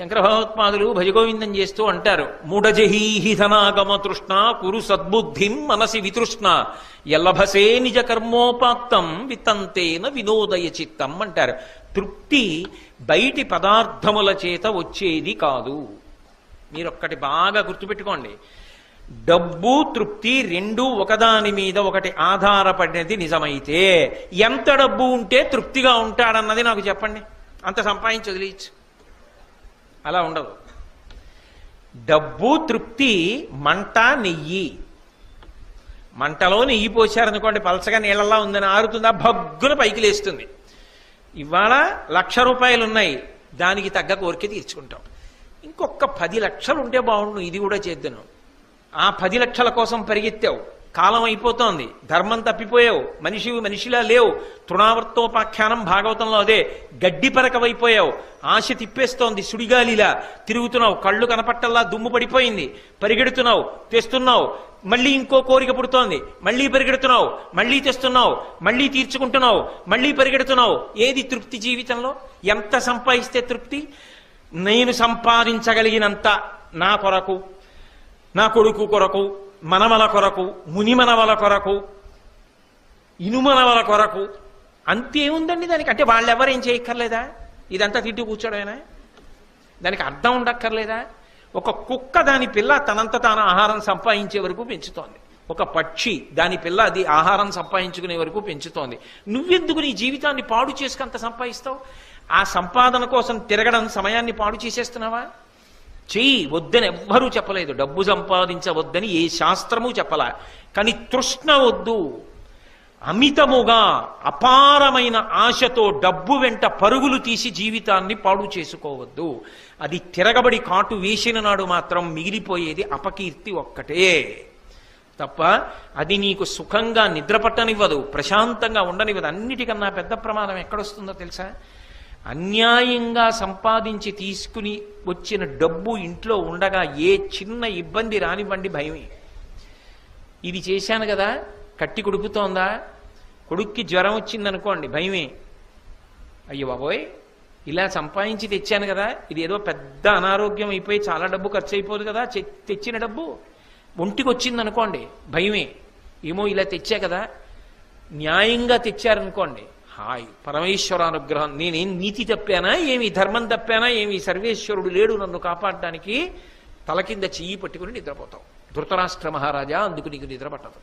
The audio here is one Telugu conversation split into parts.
శంకర భగవత్పాదులు భజగోవిందం చేస్తూ అంటారు. మూఢజహీహి ధనాగమ తృష్ణ కురు సద్బుద్ధిం మనసి వితృష్ణ. ఎల్లభసే నిజ కర్మోపాత్తం వితంతేన వినోదయ చిత్తం అంటారు. తృప్తి బయటి పదార్థముల చేత వచ్చేది కాదు. మీరొక్కటి బాగా గుర్తుపెట్టుకోండి. డబ్బు తృప్తి రెండు ఒకదాని మీద ఒకటి ఆధారపడినది నిజమైతే ఎంత డబ్బు ఉంటే తృప్తిగా ఉంటాడన్నది నాకు చెప్పండి. అంత సంపాదించి వదిలేయచ్చు. అలా ఉండదు. డబ్బు తృప్తి మంట నెయ్యి. మంటలో నెయ్యి పోశారనుకోండి పలసగా నీళ్ళలా ఉందని ఆరుతుందా భగ్గున పైకి లేస్తుంది. ఇవాళ లక్ష రూపాయలు ఉన్నాయి దానికి తగ్గ కోరిక తీర్చుకుంటాం. ఇంకొక పది లక్షలు ఉంటే బాగుండు ఇది కూడా చేద్దాను. ఆ పది లక్షల కోసం పరిగెత్తావు. కాలం అయిపోతోంది. ధర్మం తప్పిపోయావు. మనిషి మనిషిలా లేవు. తృణావర్తోపాఖ్యానం భాగవతంలో అదే గడ్డి పరకవైపోయావు. ఆశ తిప్పేస్తోంది సుడిగాలిలా. తిరుగుతున్నావు. కళ్ళు కనపట్టల్లా దుమ్ము పడిపోయింది. పరిగెడుతున్నావు. తెస్తున్నావు. మళ్ళీ ఇంకో కోరిక పుడుతోంది. మళ్ళీ పరిగెడుతున్నావు. మళ్ళీ తెస్తున్నావు. మళ్ళీ తీర్చుకుంటున్నావు. మళ్ళీ పరిగెడుతున్నావు. ఏది తృప్తి జీవితంలో? ఎంత సంపాదిస్తే తృప్తి? నేను సంపాదించగలిగినంత నా కొరకు నా కొడుకు కొరకు మనమల కొరకు మునిమనవల కొరకు ఇనుమనవల కొరకు అంతేముందండి దానికి? అంటే వాళ్ళెవరు ఏం చేయక్కర్లేదా? ఇదంతా తిట్టి కూర్చోడమేనా? దానికి అర్థం ఉండక్కర్లేదా? ఒక కుక్క దాని పిల్ల తనంత తాను ఆహారం సంపాదించే వరకు పెంచుతోంది. ఒక పక్షి దాని పిల్ల అది ఆహారం సంపాదించుకునే వరకు పెంచుతోంది. నువ్వెందుకు నీ జీవితాన్ని పాడు చేసుకంత సంపాదిస్తావు? ఆ సంపాదన కోసం తిరగడం సమయాన్ని పాడు చేసేస్తున్నావా? చెయ్యి వద్దని ఎవ్వరూ చెప్పలేదు. డబ్బు సంపాదించవద్దని ఏ శాస్త్రము చెప్పలా. కానీ తృష్ణ వద్దు. అమితముగా అపారమైన ఆశతో డబ్బు వెంట పరుగులు తీసి జీవితాన్ని పాడు చేసుకోవద్దు. అది తిరగబడి కాటు వేసిన నాడు మాత్రం మిగిలిపోయేది అపకీర్తి ఒక్కటే. తప్ప అది నీకు సుఖంగా నిద్రపట్టనివ్వదు ప్రశాంతంగా ఉండనివ్వదు. అన్నిటికన్నా పెద్ద ప్రమాదం ఎక్కడొస్తుందో తెలుసా? అన్యాయంగా సంపాదించి తీసుకుని వచ్చిన డబ్బు ఇంట్లో ఉండగా ఏ చిన్న ఇబ్బంది రానివ్వండి భయమే. ఇది చేశాను కదా కట్టి కొడుకుతోందా? కొడుక్కి జ్వరం వచ్చిందనుకోండి భయమే. అయ్యో బాబోయ్ ఇలా సంపాదించి తెచ్చాను కదా ఇది ఏదో పెద్ద అనారోగ్యం అయిపోయి చాలా డబ్బు ఖర్చు అయిపోదు కదా తెచ్చిన డబ్బు ఒంటికి వచ్చిందనుకోండి భయమే. ఏమో ఇలా తెచ్చా కదా న్యాయంగా తెచ్చారనుకోండి హాయ్. పరమేశ్వర అనుగ్రహం. నేనేం నీతి తప్పానా? ఏమి ధర్మం తప్పానా? ఏమి సర్వేశ్వరుడు లేడు నన్ను కాపాడడానికి? తల కింద చెయ్యి పట్టుకుని నిద్రపోతావు. ధృతరాష్ట్ర మహారాజా అందుకు నీకు నిద్ర పట్టదు.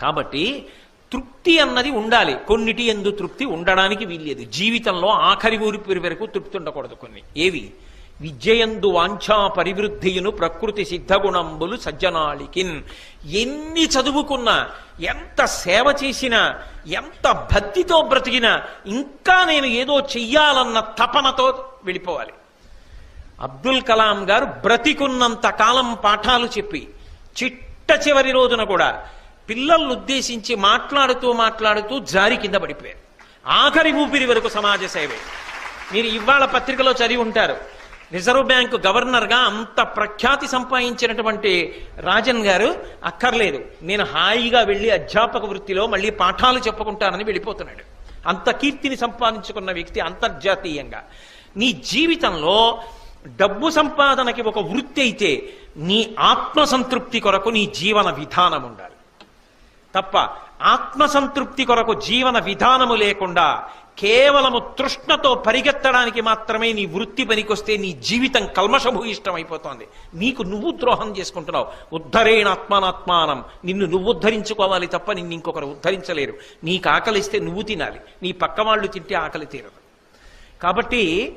కాబట్టి తృప్తి అన్నది ఉండాలి. కొన్నిటి ఎందు తృప్తి ఉండడానికి వీల్లేదు. జీవితంలో ఆఖరి ఊరి వరకు తృప్తి ఉండకూడదు కొన్ని. ఏవి? విద్యయందు వాంఛా పరివృద్ధియును ప్రకృతి సిద్ధగుణంబులు సజ్జనాళికిన్. ఎన్ని చదువుకున్నా ఎంత సేవ చేసినా ఎంత భక్తితో బ్రతికినా ఇంకా నేను ఏదో చెయ్యాలన్న తపనతో వెళ్ళిపోవాలి. అబ్దుల్ కలాం గారు బ్రతికున్నంత కాలం పాఠాలు చెప్పి చిట్ట చివరి రోజున కూడా పిల్లల్ని ఉద్దేశించి మాట్లాడుతూ మాట్లాడుతూ జారి కింద పడిపోయారు. ఆఖరి ఊపిరి వరకు సమాజ సేవే. మీరు ఇవాళ పత్రికలో చదివి ఉంటారు. రిజర్వ్ బ్యాంకు గవర్నర్గా అంత ప్రఖ్యాతి సంపాదించినటువంటి రాజన్ గారు అక్కర్లేదు. నేను హాయిగా వెళ్ళి అధ్యాపక వృత్తిలో మళ్ళీ పాఠాలు చెప్పుకుంటానని వెళ్ళిపోతున్నాడు. అంత కీర్తిని సంపాదించుకున్న వ్యక్తి అంతర్జాతీయంగా. నీ జీవితంలో డబ్బు సంపాదనకి ఒక వృత్తి అయితే నీ ఆత్మసంతృప్తి కొరకు నీ జీవన విధానం ఉండాలి. తప్ప ఆత్మసంతృప్తి కొరకు జీవన విధానము లేకుండా కేవలము తృష్ణతో పరిగెత్తడానికి మాత్రమే నీ వృత్తి పనికొస్తే నీ జీవితం కల్మషభూయిష్టం అయిపోతోంది నీకు నువ్వు ద్రోహం చేసుకుంటున్నావు. ఉద్ధరేణ ఆత్మానాత్మానం. నిన్ను నువ్వు ఉద్ధరించుకోవాలి తప్ప నిన్ను ఇంకొకరు ఉద్ధరించలేరు. నీకు ఆకలిస్తే నువ్వు తినాలి. నీ పక్క వాళ్ళు తింటే ఆకలి తీరదు. కాబట్టి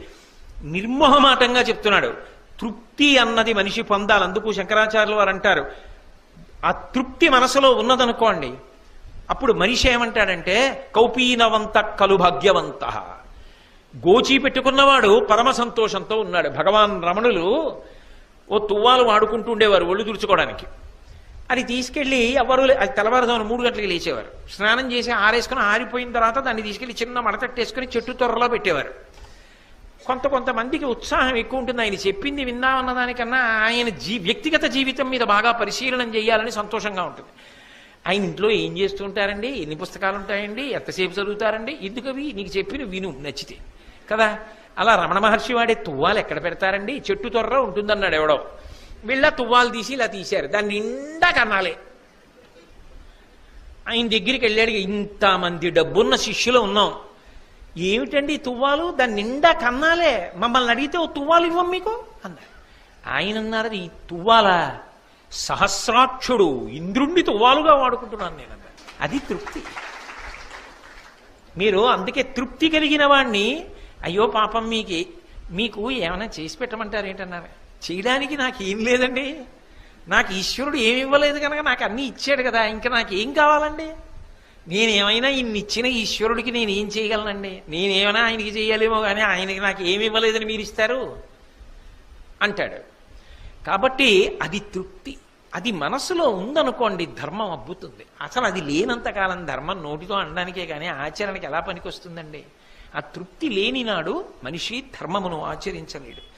నిర్మోహమాటంగా చెప్తున్నాడు. తృప్తి అన్నది మనిషి పొందాలి. అందుకు శంకరాచార్యులు వారు అంటారు. ఆ తృప్తి మనసులో ఉన్నదనుకోండి అప్పుడు మనిషి ఏమంటాడంటే కౌపీనవంత కలు భాగ్యవంత గోచి పెట్టుకున్నవాడు పరమ సంతోషంతో ఉన్నాడు. భగవాన్ రమణులు ఓ తువ్వాలు వాడుకుంటూ ఉండేవారు ఒళ్ళు తుడుచుకోవడానికి అది తీసుకెళ్ళి ఎవరు అది తెల్లవారుజామున మూడు గంటలకు లేచేవారు. స్నానం చేసి ఆరేసుకుని ఆరిపోయిన తర్వాత దాన్ని తీసుకెళ్ళి చిన్న మడతట్టేసుకుని చెట్టు త్వరలో పెట్టేవారు. కొంత కొంతమందికి ఉత్సాహం ఎక్కువ ఉంటుంది. ఆయన చెప్పింది విందామన్న దానికన్నా ఆయన జీ వ్యక్తిగత జీవితం మీద బాగా పరిశీలన చేయాలని సంతోషంగా ఉంటుంది. ఆయన ఇంట్లో ఏం చేస్తుంటారండి? ఎన్ని పుస్తకాలు ఉంటాయండి ఎంతసేపు చదువుతారండి? ఎందుకు అవి? నీకు చెప్పిన విను నచ్చితే. కదా? అలా రమణ మహర్షి వాడే తువ్వాలు ఎక్కడ పెడతారండి? చెట్టు తొర్ర ఉంటుందన్నాడు ఎవడో. వీళ్ళ తువ్వాలు తీసి ఇలా తీశారు. దాన్ని నిండా కన్నాలే. ఆయన దగ్గరికి వెళ్ళాడు. ఇంతమంది డబ్బున్న శిష్యులు ఉన్నాం. ఏమిటండి తువ్వాలు? దాని నిండా కన్నాలే. మమ్మల్ని అడిగితే ఓ తువ్వాలు ఇవ్వం మీకు? అన్నారు ఆయన అన్నారు ఈ తువ్వాలా? సహస్రాక్షుడు ఇంద్రుణ్ణి తువ్వాలుగా వాడుకుంటున్నాను నేను అది తృప్తి. మీరు అందుకే తృప్తి కలిగిన వాణ్ణి అయ్యో పాపం మీకు మీకు ఏమైనా చేసి పెట్టమంటారు ఏంటన్నారు? చేయడానికి నాకు ఏం లేదండి. నాకు ఈశ్వరుడు ఏమి ఇవ్వలేదు కనుక నాకు అన్నీ ఇచ్చాడు కదా ఇంకా నాకు ఏం కావాలండి? నేనేమైనా ఇన్ని ఇచ్చిన ఈశ్వరుడికి నేను ఏం చేయగలనండి? నేనేమైనా ఆయనకి చేయాలేమో కానీ ఆయనకి నాకు ఏమి ఇవ్వలేదని మీరు ఇస్తారు? అంటాడు. కాబట్టి అది తృప్తి. అది మనసులో ఉందనుకోండి ధర్మం అబ్బుతుంది. అసలు అది లేనంతకాలం ధర్మం నోటితో అనడానికే కానీ ఆచరణకి ఎలా పనికొస్తుందండి? ఆ తృప్తి లేని నాడు మనిషి ధర్మమును ఆచరించలేడు.